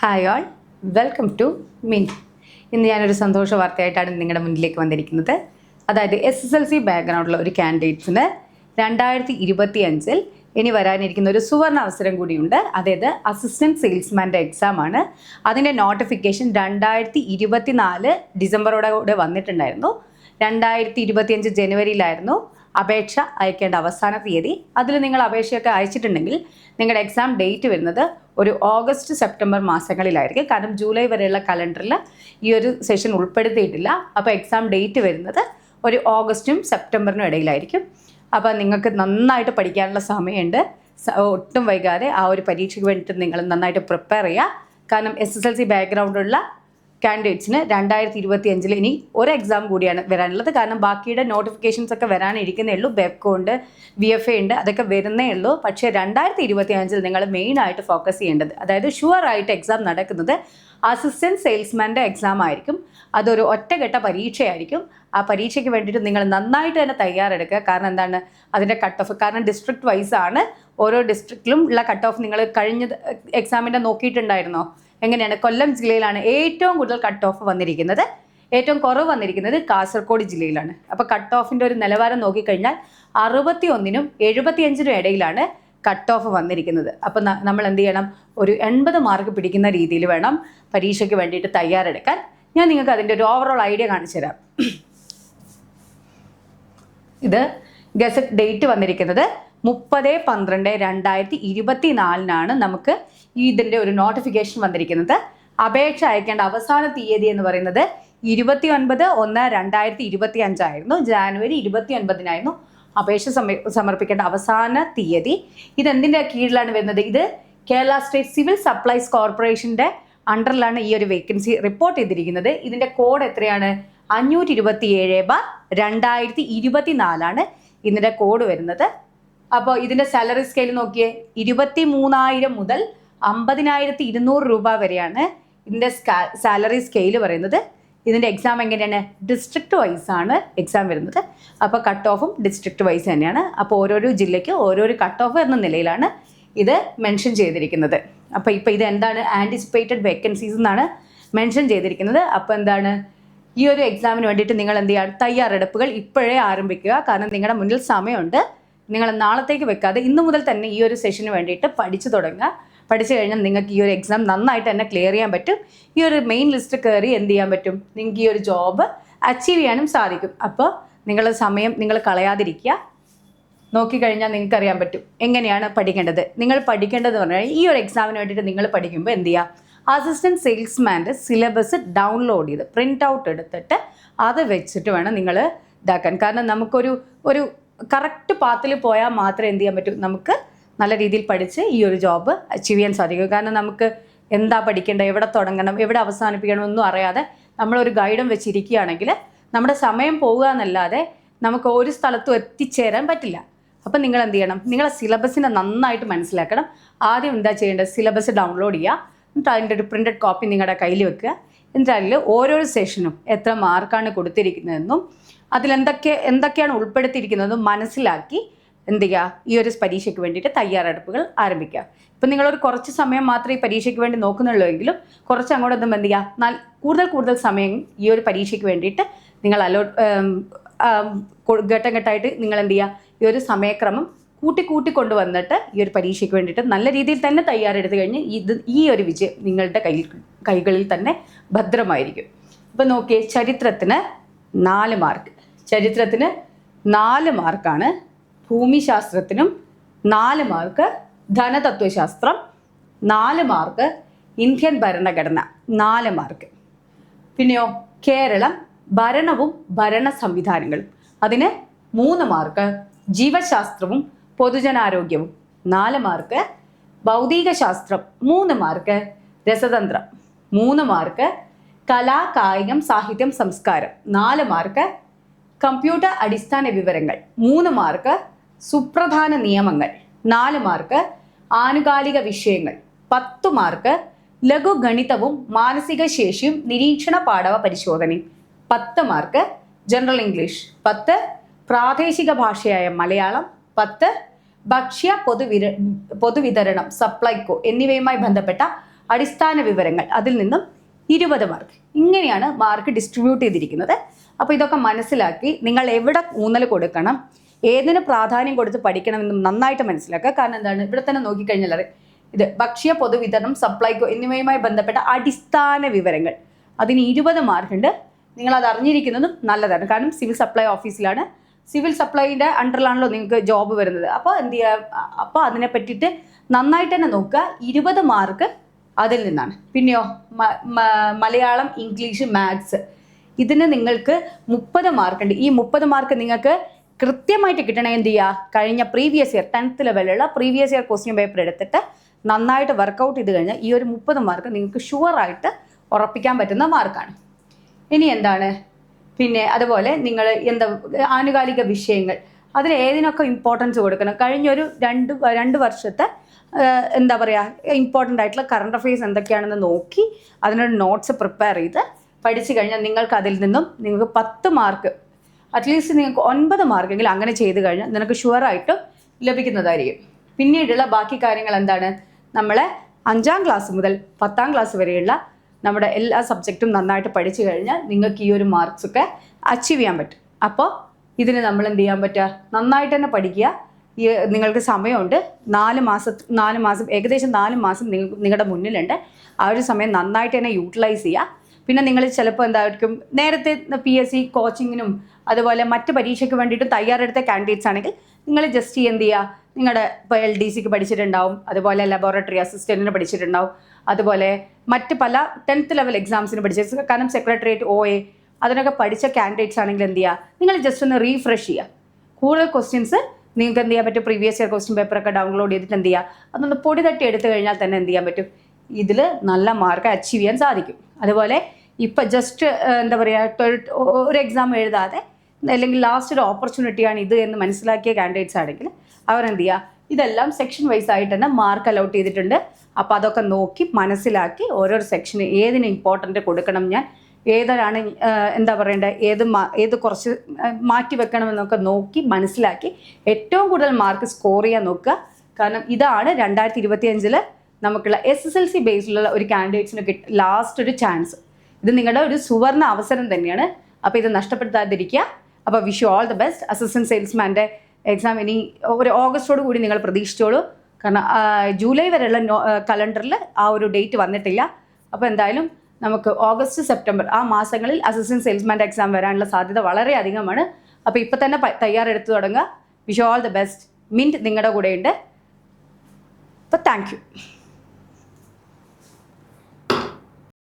Hi all welcome to മിൻ ഇന്ന് ഞാനൊരു സന്തോഷ വാർത്തയായിട്ടാണ് നിങ്ങളുടെ മുന്നിലേക്ക് വന്നിരിക്കുന്നത്. അതായത് എസ് എസ് എൽ സി ബാക്ക്ഗ്രൗണ്ടുള്ള ഒരു കാൻഡിഡേറ്റ്സിന് രണ്ടായിരത്തി ഇരുപത്തി അഞ്ചിൽ ഇനി വരാനിരിക്കുന്ന ഒരു സുവർണ അവസരം കൂടിയുണ്ട്. അതായത് അസിസ്റ്റന്റ് സെയിൽസ്മാന്റെ എക്സാമാണ് അതിന്റെ നോട്ടിഫിക്കേഷൻ രണ്ടായിരത്തി ഇരുപത്തി നാല് ഡിസംബറോടെ കൂടെ വന്നിട്ടുണ്ടായിരുന്നു. രണ്ടായിരത്തി ഇരുപത്തിയഞ്ച് ജനുവരിയിലായിരുന്നു. അപേക്ഷ അയക്കേണ്ട അവസാന തീയതി. അതിൽ നിങ്ങൾ അപേക്ഷയൊക്കെ അയച്ചിട്ടുണ്ടെങ്കിൽ നിങ്ങളുടെ എക്സാം ഡേറ്റ് വരുന്നത് ഒരു ഓഗസ്റ്റ് സെപ്റ്റംബർ മാസങ്ങളിലായിരിക്കും. കാരണം ജൂലൈ വരെയുള്ള കലണ്ടറിൽ ഈ ഒരു സെഷൻ ഉൾപ്പെടുത്തിയിട്ടില്ല. അപ്പോൾ എക്സാം ഡേറ്റ് വരുന്നത് ഒരു ഓഗസ്റ്റും സെപ്റ്റംബറിനും ഇടയിലായിരിക്കും. അപ്പോൾ നിങ്ങൾക്ക് നന്നായിട്ട് പഠിക്കാനുള്ള സമയമുണ്ട്. ഒട്ടും വൈകാതെ ആ ഒരു പരീക്ഷയ്ക്ക് വേണ്ടിയിട്ട് നിങ്ങൾ നന്നായിട്ട് പ്രിപ്പയർ ചെയ്യുക. കാരണം എസ് എസ് എൽ സി ബാക്ക്ഗ്രൗണ്ടുള്ള കാൻഡിഡേറ്റ്സിന് രണ്ടായിരത്തി ഇരുപത്തി അഞ്ചിൽ ഇനി ഒരു എക്സാം കൂടിയാണ് വരാനുള്ളത്. കാരണം ബാക്കിയുടെ നോട്ടിഫിക്കേഷൻസ് ഒക്കെ വരാനിരിക്കുന്നേ ഉള്ളൂ. ബെപ്കോ ഉണ്ട് വി എഫ് എ ഉണ്ട് അതൊക്കെ വരുന്നേ ഉള്ളൂ. പക്ഷേ രണ്ടായിരത്തി ഇരുപത്തി അഞ്ചിൽ നിങ്ങൾ മെയിനായിട്ട് ഫോക്കസ് ചെയ്യേണ്ടത് അതായത് ഷുവർ ആയിട്ട് എക്സാം നടക്കുന്നത് അസിസ്റ്റന്റ് സെയിൽസ്മാന്റെ എക്സാം ആയിരിക്കും. അതൊരു ഒറ്റഘട്ട പരീക്ഷയായിരിക്കും. ആ പരീക്ഷയ്ക്ക് വേണ്ടിയിട്ട് നിങ്ങൾ നന്നായിട്ട് തന്നെ തയ്യാറെടുക്കുക. കാരണം എന്താണ്? അതിന്റെ കട്ട് ഓഫ് കാരണം ഡിസ്ട്രിക്ട് വൈസ് ആണ്. ഓരോ ഡിസ്ട്രിക്റ്റിലും ഉള്ള കട്ട് ഓഫ് നിങ്ങൾ കഴിഞ്ഞ എക്സാമിന്റെ നോക്കിയിട്ടുണ്ടായിരുന്നോ? എങ്ങനെയാണ്? കൊല്ലം ജില്ലയിലാണ് ഏറ്റവും കൂടുതൽ കട്ട് ഓഫ് വന്നിരിക്കുന്നത്. ഏറ്റവും കുറവ് വന്നിരിക്കുന്നത് കാസർഗോഡ് ജില്ലയിലാണ്. അപ്പോൾ കട്ട് ഓഫിന്റെ ഒരു നിലവാരം നോക്കിക്കഴിഞ്ഞാൽ അറുപത്തി ഒന്നിനും എഴുപത്തിയഞ്ചിനും ഇടയിലാണ് കട്ട് ഓഫ് വന്നിരിക്കുന്നത്. അപ്പോൾ നമ്മൾ എന്ത് ചെയ്യണം? ഒരു എൺപത് മാർക്ക് പിടിക്കുന്ന രീതിയിൽ വേണം പരീക്ഷയ്ക്ക് വേണ്ടിയിട്ട് തയ്യാറെടുക്കാൻ. ഞാൻ നിങ്ങൾക്ക് അതിന്റെ ഒരു ഓവറോൾ ഐഡിയ കാണിച്ചു തരാം. ഇത് ഗസറ്റ് ഡേറ്റ് വന്നിരിക്കുന്നത് മുപ്പത് പന്ത്രണ്ട് രണ്ടായിരത്തി ഇരുപത്തി നാലിനാണ് നമുക്ക് ഇതിന്റെ ഒരു നോട്ടിഫിക്കേഷൻ വന്നിരിക്കുന്നത്. അപേക്ഷ അയക്കേണ്ട അവസാന തീയതി എന്ന് പറയുന്നത് ഇരുപത്തി ഒൻപത് ഒന്ന് രണ്ടായിരത്തി ഇരുപത്തി അഞ്ചായിരുന്നു ജാനുവരി ഇരുപത്തി ഒൻപതിനായിരുന്നു അപേക്ഷ സമർപ്പിക്കേണ്ട അവസാന തീയതി. ഇതെന്തിന്റെ കീഴിലാണ് വരുന്നത്? ഇത് കേരള സ്റ്റേറ്റ് സിവിൽ സപ്ലൈസ് കോർപ്പറേഷന്റെ അണ്ടറിലാണ് ഈ ഒരു വേക്കൻസി റിപ്പോർട്ട് ചെയ്തിരിക്കുന്നത്. ഇതിന്റെ കോഡ് എത്രയാണ്? അഞ്ഞൂറ്റി ഇരുപത്തി ഏഴ് ബാർ രണ്ടായിരത്തി ഇരുപത്തി നാലാണ് ഇതിന്റെ കോഡ് വരുന്നത്. അപ്പോൾ ഇതിന്റെ സാലറി സ്കെയിൽ നോക്കിയേ ഇരുപത്തി മൂന്നായിരം മുതൽ അമ്പതിനായിരത്തി ഇരുന്നൂറ് രൂപ വരെയാണ് ഇതിന്റെ സാലറി സ്കെയിൽ പറയുന്നത്. ഇതിന്റെ എക്സാം എങ്ങനെയാണ്? ഡിസ്ട്രിക്ട് വൈസ് ആണ് എക്സാം വരുന്നത്. അപ്പോൾ കട്ട് ഓഫും ഡിസ്ട്രിക്ട് വൈസ് തന്നെയാണ്. അപ്പോൾ ഓരോരോ ജില്ലയ്ക്ക് ഓരോരോ കട്ട് ഓഫ് എന്ന നിലയിലാണ് ഇത് മെൻഷൻ ചെയ്തിരിക്കുന്നത്. അപ്പോൾ ഇപ്പോൾ ഇത് എന്താണ്? ആന്റിസിപ്പേറ്റഡ് വേക്കൻസീസ് എന്നാണ് മെൻഷൻ ചെയ്തിരിക്കുന്നത്. അപ്പോൾ എന്താണ്? ഈ ഒരു എക്സാമിന് വേണ്ടിയിട്ട് നിങ്ങൾ എന്ത് ചെയ്യുക തയ്യാറെടുപ്പുകൾ ഇപ്പോഴേ ആരംഭിക്കുക. കാരണം നിങ്ങളുടെ മുന്നിൽ സമയമുണ്ട്. നിങ്ങൾ നാളത്തേക്ക് വെക്കാതെ ഇന്നു മുതൽ തന്നെ ഈ ഒരു സെഷന് വേണ്ടിയിട്ട് പഠിച്ചു തുടങ്ങുക. പഠിച്ചു കഴിഞ്ഞാൽ നിങ്ങൾക്ക് ഈ ഒരു എക്സാം നന്നായിട്ട് തന്നെ ക്ലിയർ ചെയ്യാൻ പറ്റും. ഈ ഒരു മെയിൻ ലിസ്റ്റ് കയറി എന്ത് ചെയ്യാൻ പറ്റും? നിങ്ങൾക്ക് ഈ ഒരു ജോബ് അച്ചീവ് ചെയ്യാനും സാധിക്കും. അപ്പോൾ നിങ്ങളുടെ സമയം നിങ്ങൾ കളയാതിരിക്കുക. നോക്കിക്കഴിഞ്ഞാൽ നിങ്ങൾക്ക് അറിയാൻ പറ്റും എങ്ങനെയാണ് പഠിക്കേണ്ടത്. നിങ്ങൾ പഠിക്കേണ്ടത് പറഞ്ഞാൽ ഈ ഒരു എക്സാമിന് വേണ്ടിയിട്ട് നിങ്ങൾ പഠിക്കുമ്പോൾ എന്ത് ചെയ്യുക? അസിസ്റ്റന്റ് സെയിൽസ്മാന്റെ സിലബസ് ഡൗൺലോഡ് ചെയ്ത് പ്രിന്റ് ഔട്ട് എടുത്തിട്ട് അത് വെച്ചിട്ട് വേണം നിങ്ങൾ ഇതാക്കാൻ. കാരണം നമുക്കൊരു ഒരു കറക്റ്റ് പാത്തിൽ പോയാൽ മാത്രമേ എന്ത് ചെയ്യാൻ പറ്റൂ? നമുക്ക് നല്ല രീതിയിൽ പഠിച്ച് ഈ ഒരു ജോബ് അച്ചീവ് ചെയ്യാൻ സാധിക്കും. കാരണം നമുക്ക് എന്താ പഠിക്കേണ്ടത്? എവിടെ തുടങ്ങണം? എവിടെ അവസാനിപ്പിക്കണം? ഒന്നും അറിയാതെ നമ്മളൊരു ഗൈഡും വെച്ചിരിക്കുകയാണെങ്കിൽ നമ്മുടെ സമയം പോകുക എന്നല്ലാതെ നമുക്ക് ഒരു സ്ഥലത്തും എത്തിച്ചേരാൻ പറ്റില്ല. അപ്പം നിങ്ങൾ എന്ത് ചെയ്യണം? നിങ്ങളെ സിലബസിനെ നന്നായിട്ട് മനസ്സിലാക്കണം. ആദ്യം എന്താ ചെയ്യേണ്ടത്? സിലബസ് ഡൗൺലോഡ് ചെയ്യുക. എന്നിട്ട് അതിന്റെ ഒരു പ്രിന്റഡ് കോപ്പി നിങ്ങളുടെ കയ്യിൽ വെക്കുക. എന്നിട്ട് അതിൽ ഓരോ സെഷനും എത്ര മാർക്കാണ് കൊടുത്തിരിക്കുന്നതെന്നും അതിലെന്തൊക്കെ എന്തൊക്കെയാണ് ഉൾപ്പെടുത്തിയിരിക്കുന്നത് മനസ്സിലാക്കി എന്ത് ചെയ്യുക ഈ ഒരു പരീക്ഷയ്ക്ക് വേണ്ടിയിട്ട് തയ്യാറെടുപ്പുകൾ ആരംഭിക്കുക. ഇപ്പം നിങ്ങളൊരു കുറച്ച് സമയം മാത്രമേ ഈ പരീക്ഷയ്ക്ക് വേണ്ടി നോക്കുന്നുള്ളൂ എങ്കിലും കുറച്ച് അങ്ങോട്ട് എന്തും ചെയ്യുക കൂടുതൽ കൂടുതൽ സമയം ഈ ഒരു പരീക്ഷയ്ക്ക് വേണ്ടിയിട്ട് നിങ്ങൾ അലോ ഘട്ടം ഘട്ടമായിട്ട് നിങ്ങൾ എന്ത് ചെയ്യുക ഈ ഒരു സമയക്രമം കൂട്ടി കൂട്ടി കൊണ്ടുവന്നിട്ട് ഈ ഒരു പരീക്ഷയ്ക്ക് വേണ്ടിയിട്ട് നല്ല രീതിയിൽ തന്നെ തയ്യാറെടുത്ത് കഴിഞ്ഞ് ഇത് ഈ ഒരു വിജയം നിങ്ങളുടെ കയ്യിൽ കൈകളിൽ തന്നെ ഭദ്രമായിരിക്കും. ഇപ്പം നോക്കിയേ ചരിത്രത്തിന് നാല് മാർക്ക്. ചരിത്രത്തിന് നാല് മാർക്കാണ്. ഭൂമിശാസ്ത്രത്തിനും നാല് മാർക്ക്. ധനതത്വശാസ്ത്രം നാല് മാർക്ക്. ഇന്ത്യൻ ഭരണഘടന നാല് മാർക്ക്. പിന്നെയോ കേരളം ഭരണവും ഭരണ സംവിധാനങ്ങളും. അതിന് മൂന്ന് മാർക്ക്. ജീവശാസ്ത്രവും പൊതുജനാരോഗ്യവും നാല് മാർക്ക്. ഭൗതിക ശാസ്ത്രം മൂന്ന് മാർക്ക്. രസതന്ത്രം മൂന്ന് മാർക്ക്. കലാ കായികം സാഹിത്യം സംസ്കാരം നാല് മാർക്ക്. കമ്പ്യൂട്ടർ അടിസ്ഥാന വിവരങ്ങൾ മൂന്ന് മാർക്ക് സുപ്രധാന നിയമങ്ങൾ നാല് മാർക്ക് ആനുകാലിക വിഷയങ്ങൾ പത്ത് മാർക്ക് ലഘുഗണിതവും മാനസിക ശേഷിയും നിരീക്ഷണ പാഠവ പരിശോധനയും പത്ത് മാർക്ക് ജനറൽ ഇംഗ്ലീഷ് പത്ത് പ്രാദേശിക ഭാഷയായ മലയാളം പത്ത് ഭക്ഷ്യ പൊതുവിര പൊതുവിതരണം സപ്ലൈകോ എന്നിവയുമായി ബന്ധപ്പെട്ട അടിസ്ഥാന വിവരങ്ങൾ. അതിൽ നിന്നും ഇരുപത് മാർക്ക്. ഇങ്ങനെയാണ് മാർക്ക് ഡിസ്ട്രിബ്യൂട്ട് ചെയ്തിരിക്കുന്നത്. അപ്പോൾ ഇതൊക്കെ മനസ്സിലാക്കി നിങ്ങൾ എവിടെ ഊന്നൽ കൊടുക്കണം ഏതിന് പ്രാധാന്യം കൊടുത്ത് പഠിക്കണമെന്നും നന്നായിട്ട് മനസ്സിലാക്കുക. കാരണം എന്താണ്? ഇവിടെ തന്നെ നോക്കിക്കഴിഞ്ഞാൽ. ഇത് ഭക്ഷ്യ പൊതുവിതരണം സപ്ലൈകോ എന്നിവയുമായി ബന്ധപ്പെട്ട അടിസ്ഥാന വിവരങ്ങൾ. അതിന് ഇരുപത് മാർക്കുണ്ട് നിങ്ങൾ അത് അറിഞ്ഞിരിക്കുന്നതും നല്ലതാണ്. കാരണം സിവിൽ സപ്ലൈ ഓഫീസിലാണ് സിവിൽ സപ്ലൈയുടെ അണ്ടറിലാണല്ലോ നിങ്ങൾക്ക് ജോബ് വരുന്നത്. അപ്പോൾ എന്ത് ചെയ്യുക അപ്പോൾ അതിനെ പറ്റിയിട്ട് നന്നായിട്ട് തന്നെ നോക്കുക. ഇരുപത് മാർക്ക് അതിൽ നിന്നാണ്. പിന്നെയോ മലയാളം ഇംഗ്ലീഷ് മാത്സ്. ഇതിന് നിങ്ങൾക്ക് മുപ്പത് മാർക്ക് ഉണ്ട്. ഈ മുപ്പത് മാർക്ക് നിങ്ങൾക്ക് കൃത്യമായിട്ട് കിട്ടണേ എന്ത് ചെയ്യുക കഴിഞ്ഞ പ്രീവിയസ് ഇയർ ടെൻത്ത് ലെവലുള്ള പ്രീവിയസ് ഇയർ ക്വസ്റ്റ്യൻ പേപ്പർ എടുത്തിട്ട് നന്നായിട്ട് വർക്കൗട്ട് ചെയ്ത് കഴിഞ്ഞാൽ ഈ ഒരു മുപ്പത് മാർക്ക് നിങ്ങൾക്ക് ഷുവറായിട്ട് ഉറപ്പിക്കാൻ പറ്റുന്ന മാർക്കാണ് ഇനി എന്താണ്? പിന്നെ അതുപോലെ നിങ്ങൾ എന്താ ആനുകാലിക വിഷയങ്ങൾ. അതിൽ ഏതിനൊക്കെ ഇമ്പോർട്ടൻസ് കൊടുക്കണം? കഴിഞ്ഞൊരു രണ്ട് രണ്ട് വർഷത്തെ എന്താ പറയുക ഇമ്പോർട്ടന്റ് ആയിട്ടുള്ള കറണ്ട് അഫയേഴ്സ് എന്തൊക്കെയാണെന്ന് നോക്കി അതിനൊരു നോട്ട്സ് പ്രിപ്പയർ ചെയ്ത് പഠിച്ചു കഴിഞ്ഞാൽ നിങ്ങൾക്ക് അതിൽ നിന്നും നിങ്ങൾക്ക് പത്ത് മാർക്ക് അറ്റ്ലീസ്റ്റ് നിങ്ങൾക്ക് ഒൻപത് മാർക്കെങ്കിലും അങ്ങനെ ചെയ്ത് കഴിഞ്ഞാൽ നിനക്ക് ഷുവറായിട്ടും ലഭിക്കുന്നതായിരിക്കും. പിന്നീടുള്ള ബാക്കി കാര്യങ്ങൾ എന്താണ്? നമ്മളെ അഞ്ചാം ക്ലാസ് മുതൽ പത്താം ക്ലാസ് വരെയുള്ള നമ്മുടെ എല്ലാ സബ്ജക്റ്റും നന്നായിട്ട് പഠിച്ചു കഴിഞ്ഞാൽ നിങ്ങൾക്ക് ഈ ഒരു മാർക്സൊക്കെ അച്ചീവ് ചെയ്യാൻ പറ്റും. അപ്പോൾ ഇതിന് നമ്മൾ എന്ത് ചെയ്യാൻ പറ്റുക? നന്നായിട്ട് തന്നെ പഠിക്കുക. ഈ നിങ്ങൾക്ക് സമയമുണ്ട്. നാല് മാസം നാല് മാസം ഏകദേശം നാല് മാസം നിങ്ങൾ നിങ്ങളുടെ മുന്നിലുണ്ട്. ആ ഒരു സമയം നന്നായിട്ട് തന്നെ യൂട്ടിലൈസ് ചെയ്യുക പിന്നെ നിങ്ങൾ ചിലപ്പോൾ എന്തായിരിക്കും നേരത്തെ പി എസ് സി കോച്ചിങ്ങിനും അതുപോലെ മറ്റ് പരീക്ഷയ്ക്ക് വേണ്ടിയിട്ട് തയ്യാറെടുത്ത കാൻഡിഡേറ്റ്സ് ആണെങ്കിൽ നിങ്ങൾ ജസ്റ്റ് എന്ത് ചെയ്യുക നിങ്ങളുടെ ഇപ്പോൾ എൽ ഡി സിക്ക് പഠിച്ചിട്ടുണ്ടാവും അതുപോലെ ലബോറട്ടറി അസിസ്റ്റന്റിന് പഠിച്ചിട്ടുണ്ടാവും അതുപോലെ മറ്റ് പല ടെൻത്ത് ലെവൽ എക്സാംസിന് പഠിച്ചു കാരണം സെക്രട്ടേറിയറ്റ് ഒ എ അതിനൊക്കെ പഠിച്ച കാൻഡിഡേറ്റ്സ് ആണെങ്കിൽ എന്ത് ചെയ്യുക നിങ്ങൾ ജസ്റ്റ് ഒന്ന് റീഫ്രഷ് ചെയ്യുക കൂടുതൽ ക്വസ്റ്റ്യൻസ് നിങ്ങൾക്ക് എന്ത് ചെയ്യാൻ പറ്റും പ്രീവിയസ് ഇയർ ക്വസ്റ്റ്യൻ പേപ്പറൊക്കെ ഡൗൺലോഡ് ചെയ്തിട്ട് എന്ത് ചെയ്യുക അതൊന്ന് പൊടി തട്ടി എടുത്തു കഴിഞ്ഞാൽ തന്നെ എന്ത് ചെയ്യാൻ പറ്റും? ഇതിൽ നല്ല മാർക്ക് അച്ചീവ് ചെയ്യാൻ സാധിക്കും. അതുപോലെ ഇപ്പം ജസ്റ്റ് എന്താ പറയുക ഒരു എക്സാം എഴുതാതെ അല്ലെങ്കിൽ ലാസ്റ്റ് ഒരു ഓപ്പർച്യൂണിറ്റിയാണ് ഇത് എന്ന് മനസ്സിലാക്കിയ കാൻഡിഡേറ്റ്സ് ആണെങ്കിൽ അവരെന്ത് ചെയ്യുക ഇതെല്ലാം സെക്ഷൻ വൈസ് ആയിട്ട് തന്നെ മാർക്ക് അലൗട്ട് ചെയ്തിട്ടുണ്ട്. അപ്പോൾ അതൊക്കെ നോക്കി മനസ്സിലാക്കി ഓരോ സെക്ഷന് ഏതിന് ഇമ്പോർട്ടന്റ് കൊടുക്കണം ഞാൻ ഏതൊരാണ് എന്താ പറയേണ്ടത് ഏത് ഏത് കുറച്ച് മാറ്റി വെക്കണമെന്നൊക്കെ നോക്കി മനസ്സിലാക്കി ഏറ്റവും കൂടുതൽ മാർക്ക് സ്കോർ ചെയ്യാൻ നോക്കുക. കാരണം ഇതാണ് രണ്ടായിരത്തി ഇരുപത്തി അഞ്ചിൽ നമുക്കുള്ള എസ് എസ് എൽ സി ബേസിലുള്ള ഒരു കാൻഡിഡേറ്റ്സിന് കിട്ട ലാസ്റ്റ് ഒരു ചാൻസ് ഇത് നിങ്ങളുടെ ഒരു സുവർണ അവസരം തന്നെയാണ്. അപ്പോൾ ഇത് നഷ്ടപ്പെടുത്താതിരിക്കുക. അപ്പോൾ wish all the best assistant സെയിൽസ്മാന്റെ exam ഇനി ഒരു ഓഗസ്റ്റോട് കൂടി നിങ്ങൾ പ്രതീക്ഷിച്ചോളൂ. കാരണം ജൂലൈ വരെയുള്ള കലണ്ടറിൽ ആ ഒരു ഡേറ്റ് വന്നിട്ടില്ല. അപ്പോൾ എന്തായാലും നമുക്ക് ഓഗസ്റ്റ് സെപ്റ്റംബർ ആ മാസങ്ങളിൽ അസിസ്റ്റന്റ് സെയിൽസ്മാന്റെ എക്സാം വരാനുള്ള സാധ്യത വളരെ അധികമാണ് അപ്പോൾ ഇപ്പോൾ തന്നെ തയ്യാറെടുത്ത് തുടങ്ങുക. Wish all the best Mint നിങ്ങളുടെ കൂടെയുണ്ട്. അപ്പോൾ താങ്ക് യു